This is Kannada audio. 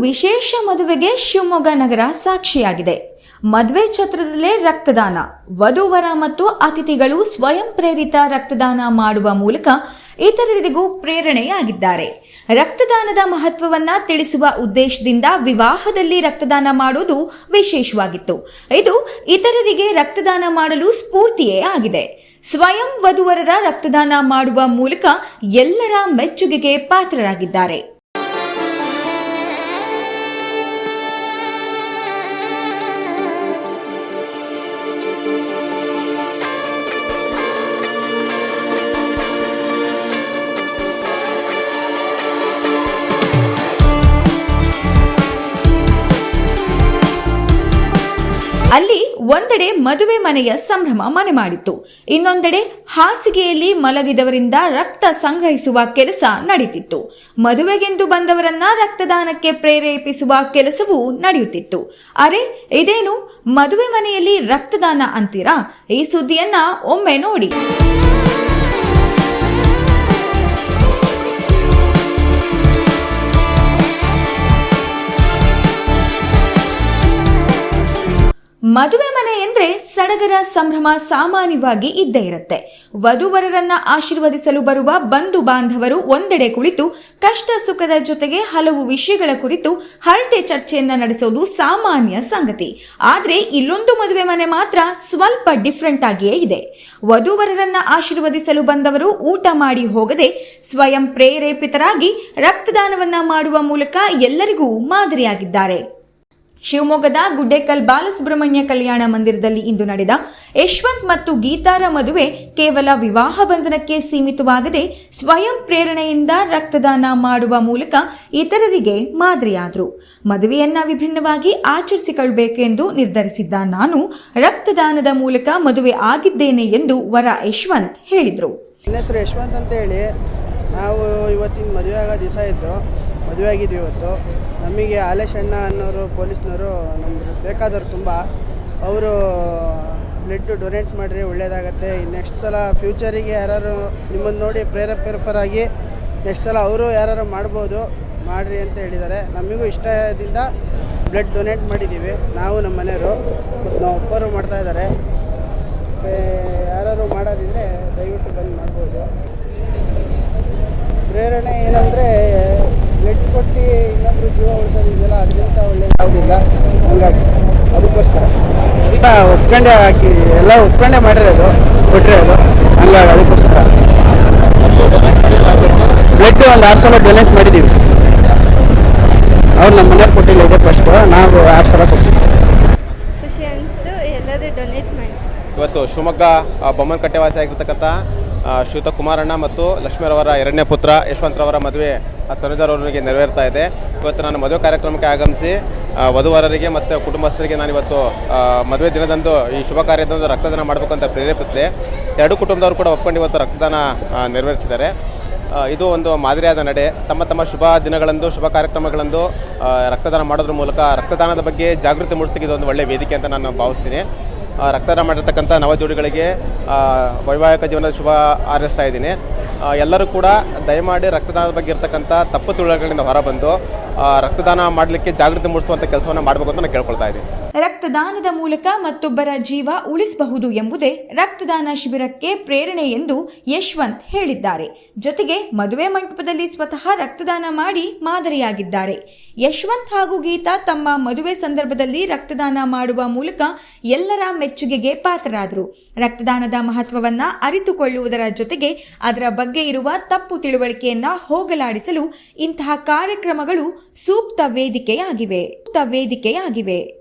ವಿಶೇಷ ಮದುವೆಗೆ ಶಿವಮೊಗ್ಗ ನಗರ ಸಾಕ್ಷಿಯಾಗಿದೆ. ಮದುವೆ ಛತ್ರದಲ್ಲೇ ರಕ್ತದಾನ. ವಧುವರ ಮತ್ತು ಅತಿಥಿಗಳು ಸ್ವಯಂ ಪ್ರೇರಿತ ರಕ್ತದಾನ ಮಾಡುವ ಮೂಲಕ ಇತರರಿಗೂ ಪ್ರೇರಣೆಯಾಗಿದ್ದಾರೆ. ರಕ್ತದಾನದ ಮಹತ್ವವನ್ನ ತಿಳಿಸುವ ಉದ್ದೇಶದಿಂದ ವಿವಾಹದಲ್ಲಿ ರಕ್ತದಾನ ಮಾಡುವುದು ವಿಶೇಷವಾಗಿತ್ತು. ಇದು ಇತರರಿಗೆ ರಕ್ತದಾನ ಮಾಡಲು ಸ್ಫೂರ್ತಿಯೇ ಆಗಿದೆ. ಸ್ವಯಂ ವಧುವರರ ರಕ್ತದಾನ ಮಾಡುವ ಮೂಲಕ ಎಲ್ಲರ ಮೆಚ್ಚುಗೆಗೆ ಪಾತ್ರರಾಗಿದ್ದಾರೆ. ಅಲ್ಲಿ ಒಂದೆಡೆ ಮದುವೆ ಮನೆಯ ಸಂಭ್ರಮ ಮನೆ ಮಾಡಿತ್ತು. ಇನ್ನೊಂದೆಡೆ ಹಾಸಿಗೆಯಲ್ಲಿ ಮಲಗಿದವರಿಂದ ರಕ್ತ ಸಂಗ್ರಹಿಸುವ ಕೆಲಸ ನಡೀತಿತ್ತು. ಮದುವೆಗೆಂದು ಬಂದವರನ್ನ ರಕ್ತದಾನಕ್ಕೆ ಪ್ರೇರೇಪಿಸುವ ಕೆಲಸವೂ ನಡೆಯುತ್ತಿತ್ತು. ಅರೆ, ಇದೇನು? ಮದುವೆ ಮನೆಯಲ್ಲಿ ರಕ್ತದಾನ ಅಂತೀರಾ? ಈ ಸುದ್ದಿಯನ್ನ ಒಮ್ಮೆ ನೋಡಿ. ಮದುವೆ ಮನೆ ಎಂದ್ರೆ ಸಡಗರ ಸಂಭ್ರಮ ಸಾಮಾನ್ಯವಾಗಿ ಇದ್ದೇ ಇರುತ್ತೆ. ವಧುವರರನ್ನ ಆಶೀರ್ವದಿಸಲು ಬರುವ ಬಂಧು ಬಾಂಧವರು ಒಂದೆಡೆ ಕುಳಿತು ಕಷ್ಟ ಸುಖದ ಜೊತೆಗೆ ಹಲವು ವಿಷಯಗಳ ಕುರಿತು ಹರಟೆ ಚರ್ಚೆಯನ್ನ ನಡೆಸೋದು ಸಾಮಾನ್ಯ ಸಂಗತಿ. ಆದ್ರೆ ಇಲ್ಲೊಂದು ಮದುವೆ ಮನೆ ಮಾತ್ರ ಸ್ವಲ್ಪ ಡಿಫ್ರೆಂಟ್ ಆಗಿಯೇ ಇದೆ. ವಧುವರರನ್ನ ಆಶೀರ್ವದಿಸಲು ಬಂದವರು ಊಟ ಮಾಡಿ ಹೋಗದೆ ಸ್ವಯಂ ಪ್ರೇರೇಪಿತರಾಗಿ ರಕ್ತದಾನವನ್ನ ಮಾಡುವ ಮೂಲಕ ಎಲ್ಲರಿಗೂ ಮಾದರಿಯಾಗಿದ್ದಾರೆ. ಶಿವಮೊಗ್ಗದ ಗುಡ್ಡೇಕಲ್ ಬಾಲಸುಬ್ರಹ್ಮಣ್ಯ ಕಲ್ಯಾಣ ಮಂದಿರದಲ್ಲಿ ಇಂದು ನಡೆದ ಯಶವಂತ್ ಮತ್ತು ಗೀತಾರ ಮದುವೆ ಕೇವಲ ವಿವಾಹ ಬಂಧನಕ್ಕೆ ಸೀಮಿತವಾಗದೆ ಸ್ವಯಂ ಪ್ರೇರಣೆಯಿಂದ ರಕ್ತದಾನ ಮಾಡುವ ಮೂಲಕ ಇತರರಿಗೆ ಮಾದರಿಯಾದರು. ಮದುವೆಯನ್ನ ವಿಭಿನ್ನವಾಗಿ ಆಚರಿಸಿಕೊಳ್ಳಬೇಕೆಂದು ನಿರ್ಧರಿಸಿದ್ದ ನಾನು ರಕ್ತದಾನದ ಮೂಲಕ ಮದುವೆ ಆಗಿದ್ದೇನೆ ಎಂದು ವರ ಯಶವಂತ್ ಹೇಳಿದರು. ಯಶ್ವಂತ್ ಅಂತ ಹೇಳಿ ನಾವು ಇವತ್ತಿನ ಮದುವೆ ಆಗೋ ದಿವಸ ಇದ್ದು ಮದುವೆ ಆಗಿದ್ವಿ ಇವತ್ತು. ನಮಗೆ ಆಲೇಶ್ ಅಣ್ಣ ಅನ್ನೋರು, ಪೊಲೀಸ್ನವರು ನಮ್ಗೆ ಬೇಕಾದವ್ರು ತುಂಬ. ಅವರು ಬ್ಲಡ್ ಡೊನೇಟ್ ಮಾಡಿರಿ ಒಳ್ಳೇದಾಗತ್ತೆ. ನೆಕ್ಸ್ಟ್ ಸಲ ಫ್ಯೂಚರಿಗೆ ಯಾರು ನಿಮ್ಮನ್ನು ನೋಡಿ ಪ್ರೇರಪ್ರೇರಪರಾಗಿ ನೆಕ್ಸ್ಟ್ ಸಲ ಅವರು ಯಾರು ಮಾಡ್ಬೋದು, ಮಾಡಿರಿ ಅಂತ ಹೇಳಿದ್ದಾರೆ. ನಮಗೂ ಇಷ್ಟದಿಂದ ಬ್ಲಡ್ ಡೊನೇಟ್ ಮಾಡಿದ್ದೀವಿ. ನಾವು ನಮ್ಮ ಮನೆಯವರು. ನಾವು ಒಬ್ಬರು ಮಾಡ್ತಾ ಇದ್ದಾರೆ. ಯಾರು ಮಾಡೋದಿದ್ರೆ ದಯವಿಟ್ಟು ಬಂದು ಮಾಡ್ಬೋದು. ಪ್ರೇರಣೆ ಏನಂದರೆ ಬ್ಲಡ್ ಕೊಟ್ಟು ಇನ್ನೊಬ್ರು ಜೀವ ಇದೆಲ್ಲ ಅದಕ್ಕಿಂತ ಒಳ್ಳೇದು ಯಾವುದಿಲ್ಲ. ಹಂಗಾಗಿ ಅದಕ್ಕೋಸ್ಕರ. ಒಪ್ಕೊಂಡೆ ಹಾಕಿ ಎಲ್ಲ ಒಪ್ಕೊಂಡೆ ಮಾಡಿರೋದು ಕೊಟ್ಟಿರೋದು ಹಂಗಾಗಿ ಅದಕ್ಕೋಸ್ಕರ. ಬ್ಲಡ್ ಒಂದು ಆರು ಸಲ ಡೊನೇಟ್ ಮಾಡಿದ್ದೀವಿ ಅವ್ರು ನಮ್ಮ ಮನೆಯವ್ರು ಕೊಟ್ಟಿಲ್ಲ ಇದೆ ಫಸ್ಟು ನಾವು ಆರು ಸಲ ಕೊಟ್ಟಿದ್ದೀವಿ ಖುಷಿ ಅನಿಸ್ತು ಎಲ್ಲರೂ ಡೊನೇಟ್ ಮಾಡಿ ಇವತ್ತು ಶಿವಮೊಗ್ಗ ಆ, ಬೊಮ್ಮನಕಟ್ಟೆ ವಾಸಿ ಆಗಿರ್ತಕ್ಕಂಥ ಶ್ರೀಯುತ ಕುಮಾರಣ್ಣ ಮತ್ತು ಲಕ್ಷ್ಮೀರವರ ಎರಡನೇ ಪುತ್ರ ಯಶವಂತರವರ ಮದುವೆ ತನುಜರವರಿಗೆ ನೆರವೇರ್ತಾ ಇದೆ. ಇವತ್ತು ನಾನು ಮದುವೆ ಕಾರ್ಯಕ್ರಮಕ್ಕೆ ಆಗಮಿಸಿ ವಧುವರರಿಗೆ ಮತ್ತು ಕುಟುಂಬಸ್ಥರಿಗೆ ನಾನು ಇವತ್ತು ಮದುವೆ ದಿನದಂದು ಈ ಶುಭ ಕಾರ್ಯದಂದು ರಕ್ತದಾನ ಮಾಡಬೇಕು ಅಂತ ಪ್ರೇರೇಪಿಸಿದೆ. ಎರಡು ಕುಟುಂಬದವರು ಕೂಡ ಒಪ್ಕೊಂಡು ಇವತ್ತು ರಕ್ತದಾನ ನೆರವೇರಿಸಿದ್ದಾರೆ. ಇದು ಒಂದು ಮಾದರಿಯಾದ ನಡೆ. ತಮ್ಮ ತಮ್ಮ ಶುಭ ದಿನಗಳಂದು, ಶುಭ ಕಾರ್ಯಕ್ರಮಗಳಂದು ರಕ್ತದಾನ ಮಾಡೋದ್ರ ಮೂಲಕ ರಕ್ತದಾನದ ಬಗ್ಗೆ ಜಾಗೃತಿ ಮೂಡಿಸಲಿಕ್ಕೆ ಇದು ಒಂದು ಒಳ್ಳೆಯ ವೇದಿಕೆ ಅಂತ ನಾನು ಭಾವಿಸ್ತೀನಿ. ರಕ್ತದಾನ ಮಾಡಿರ್ತಕ್ಕಂಥ ನವಜೋಡಿಗಳಿಗೆ ವೈವಾಹಿಕ ಜೀವನದ ಶುಭ ಹಾರೈಸ್ತಾ ಇದ್ದೀನಿ. ಎಲ್ಲರೂ ಕೂಡ ದಯಮಾಡಿ ರಕ್ತದಾನದ ಬಗ್ಗೆ ಇರತಕ್ಕಂಥ ತಪ್ಪು ತಿಳುವಳಿಕೆಗಳಿಂದ ಹೊರಬಂದು ರಕ್ತದಾನ ಮಾಡಲಿಕ್ಕೆ ಜಾಗೃತಿ ಮೂಡಿಸುವಂಥ ಕೆಲಸವನ್ನು ಮಾಡಬೇಕು ಅಂತ ಕೇಳ್ಕೊಳ್ತಾ ಇದ್ದೀನಿ. ರಕ್ತದಾನದ ಮೂಲಕ ಮತ್ತೊಬ್ಬರ ಜೀವ ಉಳಿಸಬಹುದು ಎಂಬುದೇ ರಕ್ತದಾನ ಶಿಬಿರಕ್ಕೆ ಪ್ರೇರಣೆ ಎಂದು ಯಶವಂತ್ ಹೇಳಿದ್ದಾರೆ. ಜೊತೆಗೆ ಮದುವೆ ಮಂಟಪದಲ್ಲಿ ಸ್ವತಃ ರಕ್ತದಾನ ಮಾಡಿ ಮಾದರಿಯಾಗಿದ್ದಾರೆ. ಯಶವಂತ್ ಹಾಗೂ ಗೀತಾ ತಮ್ಮ ಮದುವೆ ಸಂದರ್ಭದಲ್ಲಿ ರಕ್ತದಾನ ಮಾಡುವ ಮೂಲಕ ಎಲ್ಲರ ಮೆಚ್ಚುಗೆಗೆ ಪಾತ್ರರಾದರು. ರಕ್ತದಾನದ ಮಹತ್ವವನ್ನು ಅರಿತುಕೊಳ್ಳುವುದರ ಜೊತೆಗೆ ಅದರ ಬಗ್ಗೆ ಇರುವ ತಪ್ಪು ತಿಳುವಳಿಕೆಯನ್ನ ಹೋಗಲಾಡಿಸಲು ಇಂತಹ ಕಾರ್ಯಕ್ರಮಗಳು ಸೂಕ್ತ ವೇದಿಕೆಯಾಗಿವೆ. ಸೂಕ್ತ ವೇದಿಕೆಯಾಗಿವೆ.